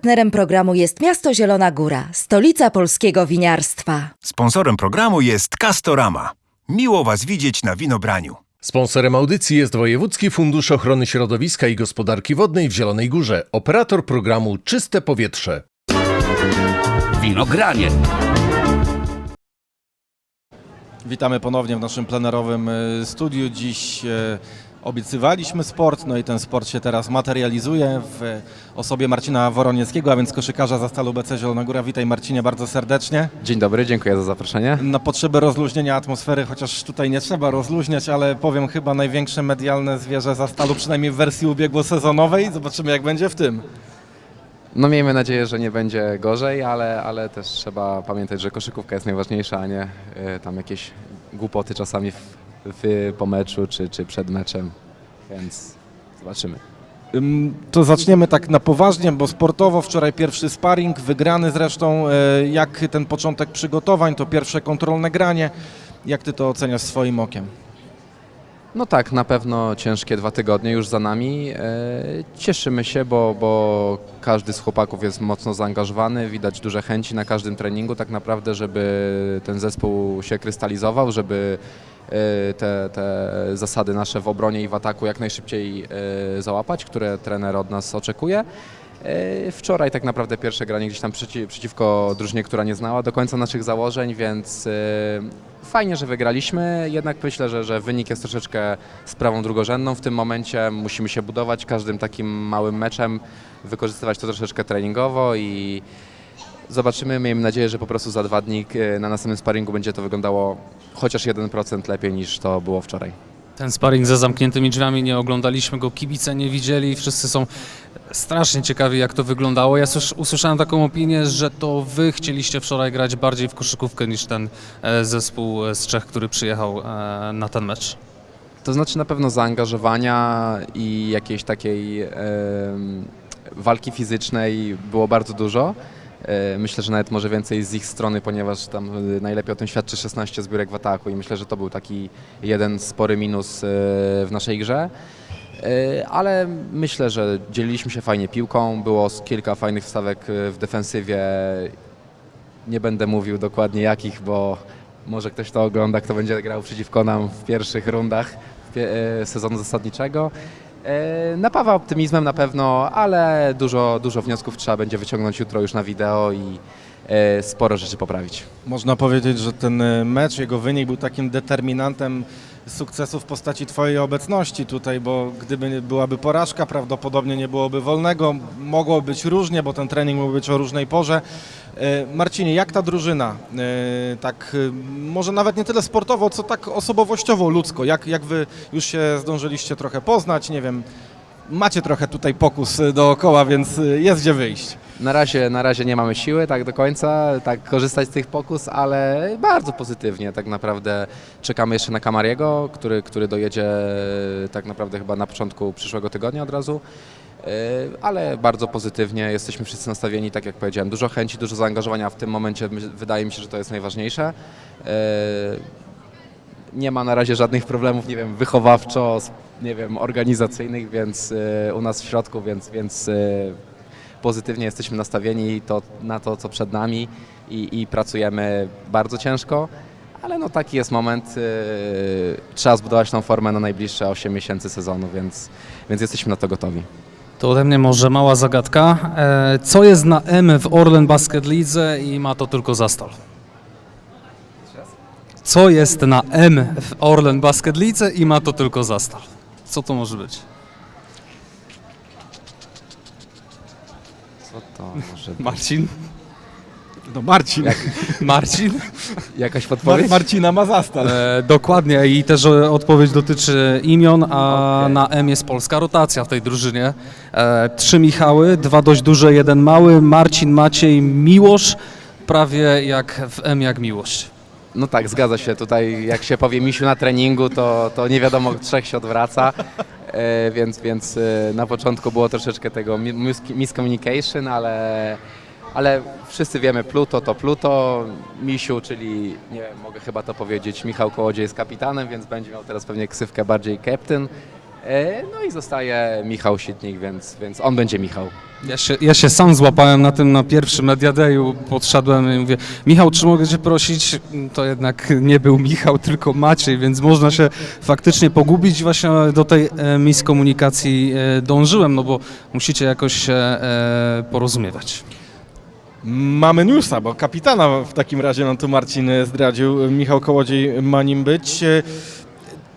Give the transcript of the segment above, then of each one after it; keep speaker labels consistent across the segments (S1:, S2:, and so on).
S1: Partnerem programu jest Miasto Zielona Góra, stolica polskiego winiarstwa.
S2: Sponsorem programu jest Castorama. Miło Was widzieć na winobraniu.
S3: Sponsorem audycji jest Wojewódzki Fundusz Ochrony Środowiska i Gospodarki Wodnej w Zielonej Górze, operator programu Czyste Powietrze.
S4: Winogranie.
S5: Witamy ponownie w naszym plenerowym e, studiu. Dziś e, obiecywaliśmy sport, no i ten sport się teraz materializuje w osobie Marcina Woronieckiego, a więc koszykarza za Stalu BC Zielona Góra. Witaj Marcinie bardzo serdecznie.
S6: Dzień dobry, dziękuję za zaproszenie.
S5: Na potrzeby rozluźnienia atmosfery, chociaż tutaj nie trzeba rozluźniać, ale powiem chyba największe medialne zwierzę za Stalu, przynajmniej w wersji ubiegłosezonowej. Zobaczymy jak będzie w tym.
S6: No miejmy nadzieję, że nie będzie gorzej, ale, ale też trzeba pamiętać, że koszykówka jest najważniejsza, a nie y, tam jakieś głupoty czasami w, w, po meczu czy, czy przed meczem, więc zobaczymy.
S5: To zaczniemy tak na poważnie, bo sportowo wczoraj pierwszy sparring, wygrany zresztą. E, Jak ten początek przygotowań, to pierwsze kontrolne granie. Jak ty to oceniasz swoim okiem?
S6: No tak, na pewno ciężkie dwa tygodnie już za nami. E, Cieszymy się, bo, bo każdy z chłopaków jest mocno zaangażowany, widać duże chęci na każdym treningu tak naprawdę, żeby ten zespół się krystalizował, żeby e, te, te zasady nasze w obronie i w ataku jak najszybciej e, załapać, które trener od nas oczekuje. E, Wczoraj tak naprawdę pierwsze granie gdzieś tam przeci, przeciwko drużynie, która nie znała do końca naszych założeń, więc e, fajnie, że wygraliśmy. Jednak myślę, że, że wynik jest troszeczkę sprawą drugorzędną w tym momencie. Musimy się budować każdym takim małym meczem, wykorzystywać to troszeczkę treningowo i zobaczymy. Miejmy nadzieję, że po prostu za dwa dni e, na następnym sparingu będzie to wyglądało chociaż 1% lepiej niż to było wczoraj.
S7: Ten sparring za zamkniętymi drzwiami, nie oglądaliśmy go, kibice nie widzieli, wszyscy są strasznie ciekawi jak to wyglądało. Ja słysz, usłyszałem taką opinię, że to wy chcieliście wczoraj grać bardziej w koszykówkę niż ten e, zespół z Czech, który przyjechał e, na ten mecz.
S6: To znaczy na pewno zaangażowania i jakiejś takiej walki fizycznej było bardzo dużo. E, Myślę, że nawet może więcej z ich strony, ponieważ tam najlepiej o tym świadczy 16 zbiórek w ataku i myślę, że to był taki jeden spory minus w naszej grze. E, Ale myślę, że dzieliliśmy się fajnie piłką, było kilka fajnych wstawek e, w defensywie. Nie będę mówił dokładnie jakich, bo może ktoś to ogląda, kto będzie grał przeciwko nam w pierwszych rundach e, sezonu zasadniczego. Napawa optymizmem na pewno, ale dużo, dużo wniosków trzeba będzie wyciągnąć jutro już na wideo i sporo rzeczy poprawić.
S5: Można powiedzieć, że ten mecz, jego wynik był takim determinantem sukcesu w postaci twojej obecności tutaj, bo gdyby byłaby porażka, prawdopodobnie nie byłoby wolnego. Mogło być różnie, bo ten trening mógł być o różnej porze. E, Marcinie, jak ta drużyna, e, tak e, może nawet nie tyle sportowo, co tak osobowościowo, ludzko, jak, jak wy już się zdążyliście trochę poznać, nie wiem, macie trochę tutaj pokus e, dookoła, więc e, jest gdzie wyjść.
S6: Na razie, na razie nie mamy siły tak do końca, tak korzystać z tych pokus, ale bardzo pozytywnie tak naprawdę czekamy jeszcze na Kamariego, który, który dojedzie tak naprawdę chyba na początku przyszłego tygodnia od razu. Ale bardzo pozytywnie, jesteśmy wszyscy nastawieni, tak jak powiedziałem, dużo chęci, dużo zaangażowania w tym momencie, wydaje mi się, że to jest najważniejsze. Nie ma na razie żadnych problemów, nie wiem, wychowawczo, nie wiem, organizacyjnych, więc yy, u nas w środku, więc, więc yy, pozytywnie jesteśmy nastawieni to, na to, co przed nami i, i pracujemy bardzo ciężko, ale no taki jest moment. Yy, trzeba zbudować tą formę na najbliższe 8 miesięcy sezonu, więc, więc jesteśmy na to gotowi.
S7: To ode mnie może mała zagadka. E, co jest na M w Orlen Basket Lidze i ma to tylko Zastal? Co jest na M w Orlen Basket Lidze i ma to tylko Zastal? Co to może być?
S6: Co to może być?
S7: Marcin?
S5: No Marcin,
S7: Marcin?
S6: Jakaś podpowiedź?
S5: Marcina ma zastal.
S7: E, dokładnie i też e, odpowiedź dotyczy imion, a
S6: Okej.
S7: na M jest polska rotacja w tej drużynie. E, trzy Michały, dwa dość duże, jeden mały, Marcin, Maciej, Miłosz, prawie jak w M jak miłość.
S6: No tak, zgadza się. Tutaj jak się powie misiu na treningu, to, to nie wiadomo, trzech się odwraca. E, więc więc e, na początku było troszeczkę tego mi- mis- miscommunication, ale, ale wszyscy wiemy, Pluto to Pluto, Misiu, czyli nie wiem, mogę chyba to powiedzieć, Michał Kołodziej jest kapitanem, więc będzie miał teraz pewnie ksywkę bardziej captain. E, No i zostaje Michał Sitnik, więc, więc on będzie Michał.
S7: Ja się, ja się sam złapałem na tym na pierwszym Media Dayu, podszedłem i mówię, Michał, czy mogę cię prosić? To jednak nie był Michał, tylko Maciej, więc można się faktycznie pogubić. Właśnie do tej e, miskomunikacji e, dążyłem, no bo musicie jakoś się e, porozumiewać.
S5: Mamy newsa, bo kapitana w takim razie nam tu Marcin zdradził. Michał Kołodziej ma nim być.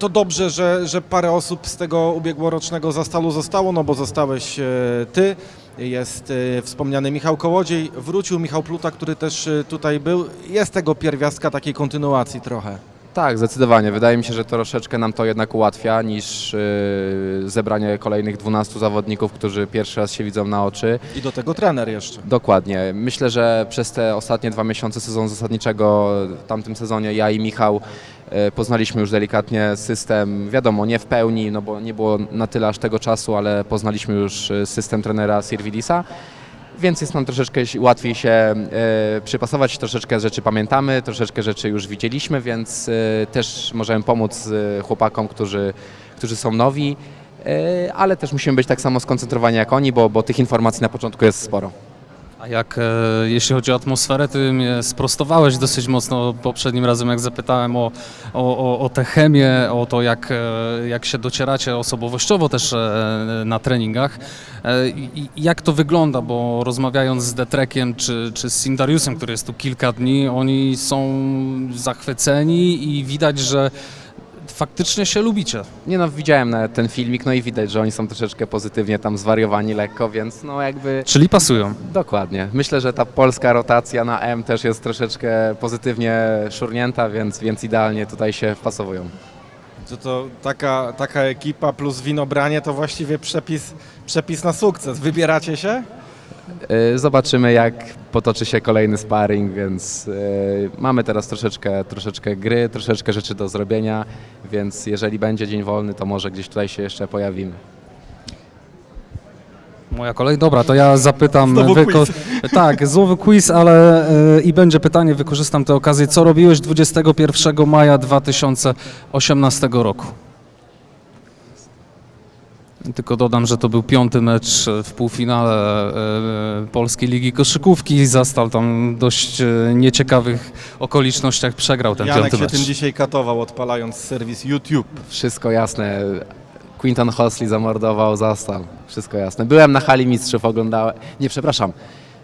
S5: To dobrze, że, że parę osób z tego ubiegłorocznego zastalu zostało, no bo zostałeś e, ty, jest e, wspomniany Michał Kołodziej, wrócił Michał Pluta, który też e, tutaj był. Jest tego pierwiastka takiej kontynuacji trochę.
S6: Tak, zdecydowanie. Wydaje mi się, że troszeczkę nam to jednak ułatwia niż y, zebranie kolejnych 12 zawodników, którzy pierwszy raz się widzą na oczy.
S5: I do tego trener jeszcze.
S6: Dokładnie. Myślę, że przez te ostatnie dwa miesiące sezonu zasadniczego, w tamtym sezonie ja i Michał poznaliśmy już delikatnie system, wiadomo, nie w pełni, no bo nie było na tyle aż tego czasu, ale poznaliśmy już e, system trenera Sirvidisa. Więc jest nam troszeczkę łatwiej się e, przypasować, troszeczkę rzeczy pamiętamy, troszeczkę rzeczy już widzieliśmy, więc e, też możemy pomóc e, chłopakom, którzy, którzy są nowi, e, ale też musimy być tak samo skoncentrowani jak oni, bo, bo tych informacji na początku jest sporo.
S7: A jak e, jeśli chodzi o atmosferę, ty mnie sprostowałeś dosyć mocno poprzednim razem, jak zapytałem o, o, o, o tę chemię, o to, jak, e, jak się docieracie osobowościowo też e, na treningach. E, I, jak to wygląda, bo rozmawiając z Detrekiem czy, czy z Sindariusem, który jest tu kilka dni, oni są zachwyceni i widać, że faktycznie się lubicie.
S6: Nie no, widziałem nawet ten filmik, no i widać, że oni są troszeczkę pozytywnie tam zwariowani lekko, więc no jakby
S7: Czyli pasują.
S6: dokładnie. Myślę, że ta polska rotacja na M też jest troszeczkę pozytywnie szurnięta, więc, więc idealnie tutaj się wpasowują.
S5: To, to taka, taka ekipa plus winobranie to właściwie przepis, przepis na sukces. Wybieracie się?
S6: Yy, Zobaczymy, jak potoczy się kolejny sparring, więc yy, mamy teraz troszeczkę, troszeczkę gry, troszeczkę rzeczy do zrobienia, więc jeżeli będzie dzień wolny, to może gdzieś tutaj się jeszcze pojawimy.
S7: Moja kolej? Dobra, to ja zapytam.
S5: Znowu quiz.
S7: Tak, znowu quiz, ale e, i będzie pytanie, wykorzystam tę okazję. Co robiłeś 21 maja 2018 roku? Tylko dodam, że to był piąty mecz w półfinale e, Polskiej Ligi Koszykówki. Zastal tam dość e, nieciekawych okolicznościach przegrał ten
S5: Janek
S7: piąty
S5: się
S7: mecz.
S5: tym dzisiaj katował, odpalając serwis YouTube.
S6: Wszystko jasne. Quinton Hosley zamordował Zastal. Wszystko jasne. Byłem na hali mistrzów, oglądałem. Nie, przepraszam.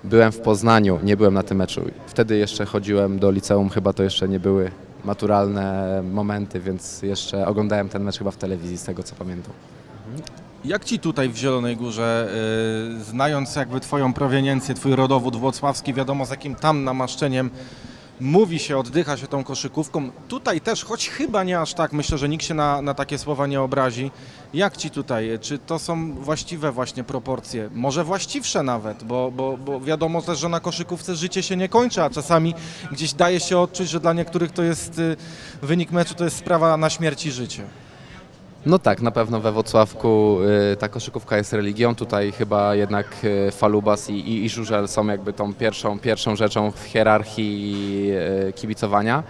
S6: Byłem w Poznaniu, nie byłem na tym meczu. Wtedy jeszcze chodziłem do liceum, chyba to jeszcze nie były maturalne momenty, więc jeszcze oglądałem ten mecz chyba w telewizji, z tego co pamiętam.
S5: Jak ci tutaj w Zielonej Górze, y, znając jakby twoją proweniencję, twój rodowód włocławski, wiadomo z jakim tam namaszczeniem mówi się, oddycha się tą koszykówką, tutaj też, choć chyba nie aż tak, myślę, że nikt się na, na takie słowa nie obrazi. Jak ci tutaj, czy to są właściwe właśnie proporcje, może właściwsze nawet, bo, bo, bo wiadomo też, że na koszykówce życie się nie kończy, a czasami gdzieś daje się odczuć, że dla niektórych to jest y, wynik meczu, to jest sprawa na śmierć i życie.
S6: No tak, na pewno we Włocławku y, ta koszykówka jest religią. Tutaj chyba jednak y, Falubas i, i, i Żużel są jakby tą pierwszą, pierwszą rzeczą w hierarchii y, kibicowania.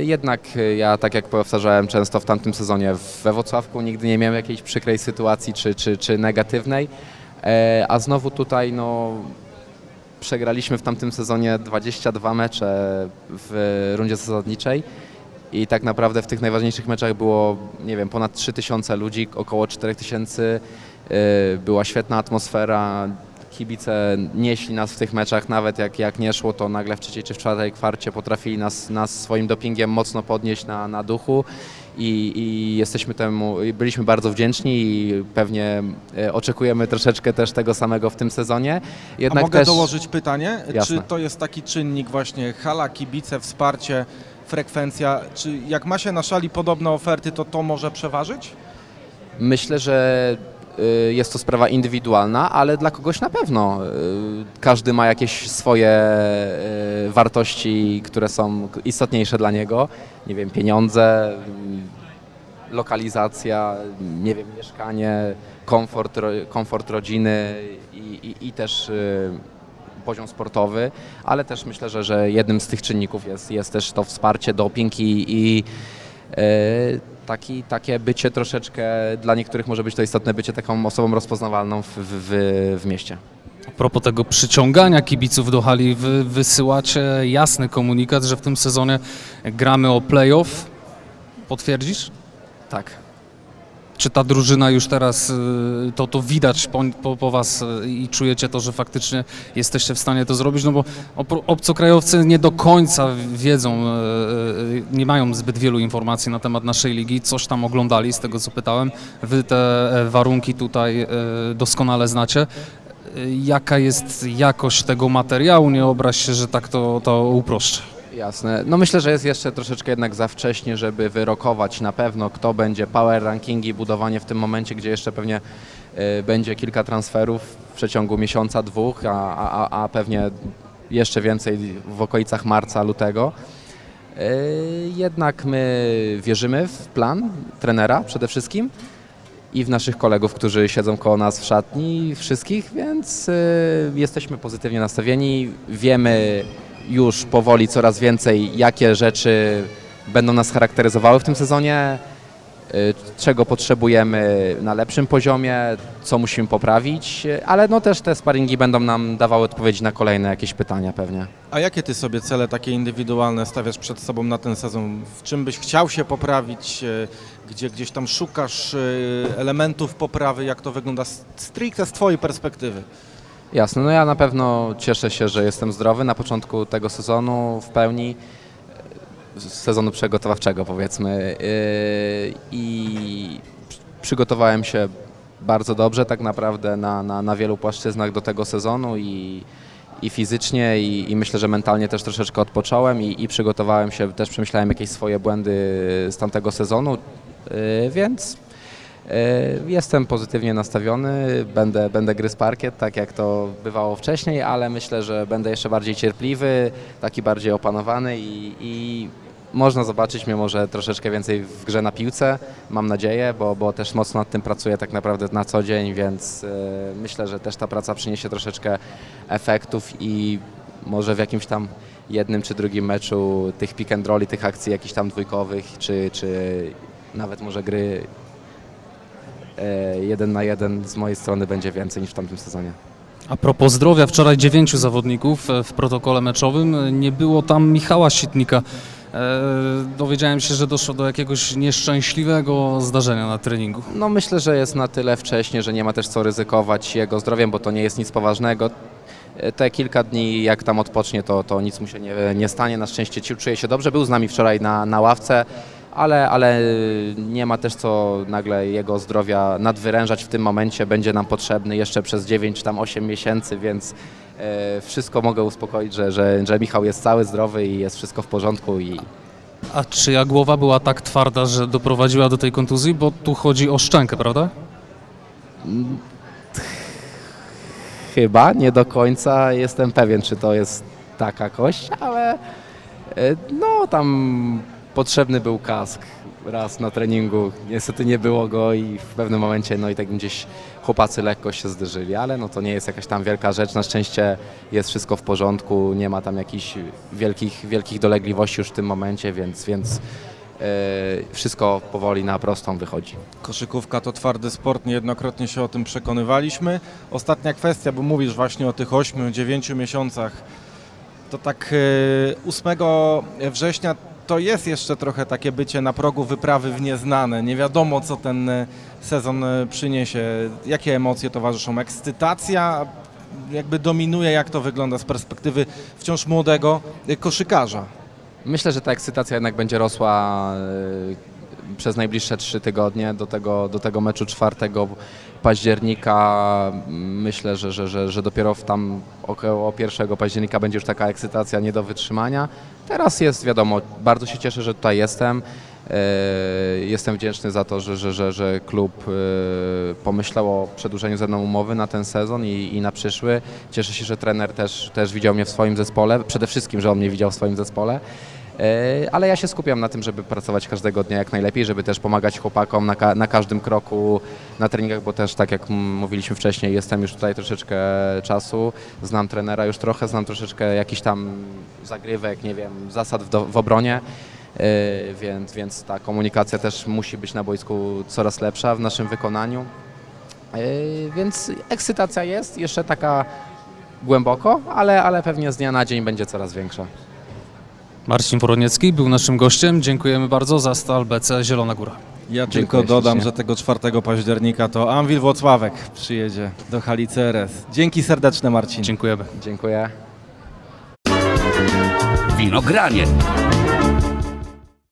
S6: Jednak ja, tak jak powtarzałem często w tamtym sezonie, we Włocławku nigdy nie miałem jakiejś przykrej sytuacji czy, czy, czy negatywnej, E, a znowu tutaj no, przegraliśmy w tamtym sezonie 22 mecze w rundzie zasadniczej. I tak naprawdę w tych najważniejszych meczach było, nie wiem, ponad 3000 ludzi, około 4000. Yy, Była świetna atmosfera. Kibice nieśli nas w tych meczach, nawet jak, jak nie szło, to nagle w trzeciej czy w czwartej kwarcie potrafili nas, nas swoim dopingiem mocno podnieść na, na duchu i, i jesteśmy temu, byliśmy bardzo wdzięczni i pewnie e, oczekujemy troszeczkę też tego samego w tym sezonie.
S5: A mogę
S6: też...
S5: dołożyć pytanie?
S6: Jasne.
S5: Czy to jest taki czynnik właśnie hala, kibice, wsparcie, frekwencja? Czy jak ma się na szali podobne oferty, to to może przeważyć?
S6: Myślę, że y, jest to sprawa indywidualna, ale dla kogoś na pewno. Y, Każdy ma jakieś swoje y, wartości, które są istotniejsze dla niego. Nie wiem, pieniądze, lokalizacja, nie wiem, mieszkanie, komfort, komfort rodziny i, i, i też poziom sportowy, ale też myślę, że, że jednym z tych czynników jest, jest też to wsparcie, doping i, i e, taki, takie bycie troszeczkę, dla niektórych może być to istotne bycie taką osobą rozpoznawalną w, w, w, w mieście.
S7: A propos tego przyciągania kibiców do hali, wy wysyłacie jasny komunikat, że w tym sezonie gramy o playoff. Potwierdzisz?
S6: Tak.
S7: Czy ta drużyna już teraz, y, to, to widać po, po, po was y, i czujecie to, że faktycznie jesteście w stanie to zrobić? No bo obcokrajowcy nie do końca wiedzą, y, nie mają zbyt wielu informacji na temat naszej ligi, coś tam oglądali z tego co pytałem. Wy te e, warunki tutaj y, doskonale znacie. Jaka jest jakość tego materiału? Nie obraź się, że tak to, to uproszczę.
S6: Jasne. No myślę, że jest jeszcze troszeczkę jednak za wcześnie, żeby wyrokować na pewno, kto będzie power rankingi, budowanie w tym momencie, gdzie jeszcze pewnie y, będzie kilka transferów w przeciągu miesiąca, dwóch, a, a, a- pewnie jeszcze więcej w okolicach marca, lutego. Y, Jednak my wierzymy w plan trenera przede wszystkim i w naszych kolegów, którzy siedzą koło nas w szatni, wszystkich, więc y, jesteśmy pozytywnie nastawieni. Wiemy już powoli coraz więcej, jakie rzeczy będą nas charakteryzowały w tym sezonie, y, czego potrzebujemy na lepszym poziomie, co musimy poprawić, y, ale no też te sparingi będą nam dawały odpowiedzi na kolejne jakieś pytania pewnie.
S5: A jakie ty sobie cele takie indywidualne stawiasz przed sobą na ten sezon? W czym byś chciał się poprawić? e, Gdzie gdzieś tam szukasz e, elementów poprawy? Jak to wygląda stricte z twojej perspektywy?
S6: Jasne, no ja na pewno cieszę się, że jestem zdrowy na początku tego sezonu w pełni, e, sezonu przygotowawczego powiedzmy. Yy, i przy- przygotowałem się bardzo dobrze tak naprawdę na, na, na wielu płaszczyznach do tego sezonu i, i fizycznie i, i myślę, że mentalnie też troszeczkę odpocząłem i, i przygotowałem się, też przemyślałem jakieś swoje błędy z tamtego sezonu, yy, więc E, Jestem pozytywnie nastawiony, będę, będę gryzł parkiet, tak jak to bywało wcześniej, ale myślę, że będę jeszcze bardziej cierpliwy, taki bardziej opanowany i, i można zobaczyć mnie może troszeczkę więcej w grze na piłce, mam nadzieję, bo, bo też mocno nad tym pracuję tak naprawdę na co dzień, więc e, myślę, że też ta praca przyniesie troszeczkę efektów i może w jakimś tam jednym czy drugim meczu tych pick and rolli, tych akcji jakichś tam dwójkowych, czy, czy nawet może gry e, jeden na jeden z mojej strony będzie więcej niż w tamtym sezonie.
S7: A propos zdrowia, wczoraj dziewięciu zawodników e, w protokole meczowym. E, Nie było tam Michała Sitnika. E, dowiedziałem się, że doszło do jakiegoś nieszczęśliwego zdarzenia na treningu.
S6: No myślę, że jest na tyle wcześnie, że nie ma też co ryzykować jego zdrowiem, bo to nie jest nic poważnego. E, Te kilka dni, jak tam odpocznie, to, to nic mu się nie, nie stanie. Na szczęście ci- czuje się dobrze. Był z nami wczoraj na, na ławce, ale, ale nie ma też co nagle jego zdrowia nadwyrężać w tym momencie. Będzie nam potrzebny jeszcze przez 9 czy tam 8 miesięcy, więc e, wszystko mogę uspokoić, że, że, że Michał jest cały zdrowy i jest wszystko w porządku i,
S7: A czyja głowa była tak twarda, że doprowadziła do tej kontuzji? Bo tu chodzi o szczękę, prawda?
S6: Chyba, nie do końca jestem pewien, czy to jest taka kość, ale e, no tam potrzebny był kask raz na treningu. Niestety nie było go i w pewnym momencie no i tak gdzieś chłopacy lekko się zderzyli, ale no to nie jest jakaś tam wielka rzecz. Na szczęście jest wszystko w porządku, nie ma tam jakichś wielkich, wielkich dolegliwości już w tym momencie, więc, więc e, wszystko powoli na prostą wychodzi.
S5: Koszykówka to twardy sport, niejednokrotnie się o tym przekonywaliśmy. Ostatnia kwestia, bo mówisz właśnie o tych 8-9 miesiącach. To tak e, 8 września to jest jeszcze trochę takie bycie na progu wyprawy w nieznane. Nie wiadomo, co ten e, sezon e, przyniesie. Jakie emocje towarzyszą? Ekscytacja jakby dominuje, jak to wygląda z perspektywy wciąż młodego koszykarza.
S6: Myślę, że ta ekscytacja jednak będzie rosła e, przez najbliższe trzy tygodnie do tego, do tego meczu 4 października. Myślę, że, że, że, że dopiero w tam około 1 października będzie już taka ekscytacja nie do wytrzymania. Teraz jest wiadomo, bardzo się cieszę, że tutaj jestem. E, Jestem wdzięczny za to, że, że, że, że klub e, pomyślał o przedłużeniu ze mną umowy na ten sezon i, i na przyszły. Cieszę się, że trener też, też widział mnie w swoim zespole. Przede wszystkim, że on mnie widział w swoim zespole. E, Ale ja się skupiam na tym, żeby pracować każdego dnia jak najlepiej, żeby też pomagać chłopakom na, ka- na każdym kroku na treningach, bo też tak jak mówiliśmy wcześniej, jestem już tutaj troszeczkę czasu, znam trenera już trochę, znam troszeczkę jakichś tam zagrywek, nie wiem, zasad w, w obronie. e, więc, więc ta komunikacja też musi być na boisku coraz lepsza w naszym wykonaniu. E, Więc ekscytacja jest jeszcze taka głęboko, ale, ale pewnie z dnia na dzień będzie coraz większa.
S7: Marcin Woroniecki był naszym gościem. Dziękujemy bardzo za Stal BC Zielona Góra.
S5: Ja
S6: Dziękuję
S5: tylko dodam,
S6: ślicznie.
S5: że tego 4 października to Anwil Włocławek przyjedzie do hali CRS. Dzięki serdeczne Marcin.
S7: Dziękujemy.
S6: Dziękuję.
S4: Winogranie.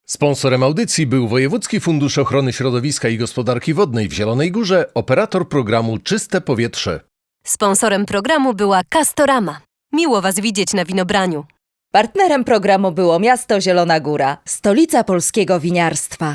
S3: Sponsorem audycji był Wojewódzki Fundusz Ochrony Środowiska i Gospodarki Wodnej w Zielonej Górze, operator programu Czyste Powietrze.
S8: Sponsorem programu była Castorama. Miło Was widzieć na winobraniu.
S1: Partnerem programu było miasto Zielona Góra, stolica polskiego winiarstwa.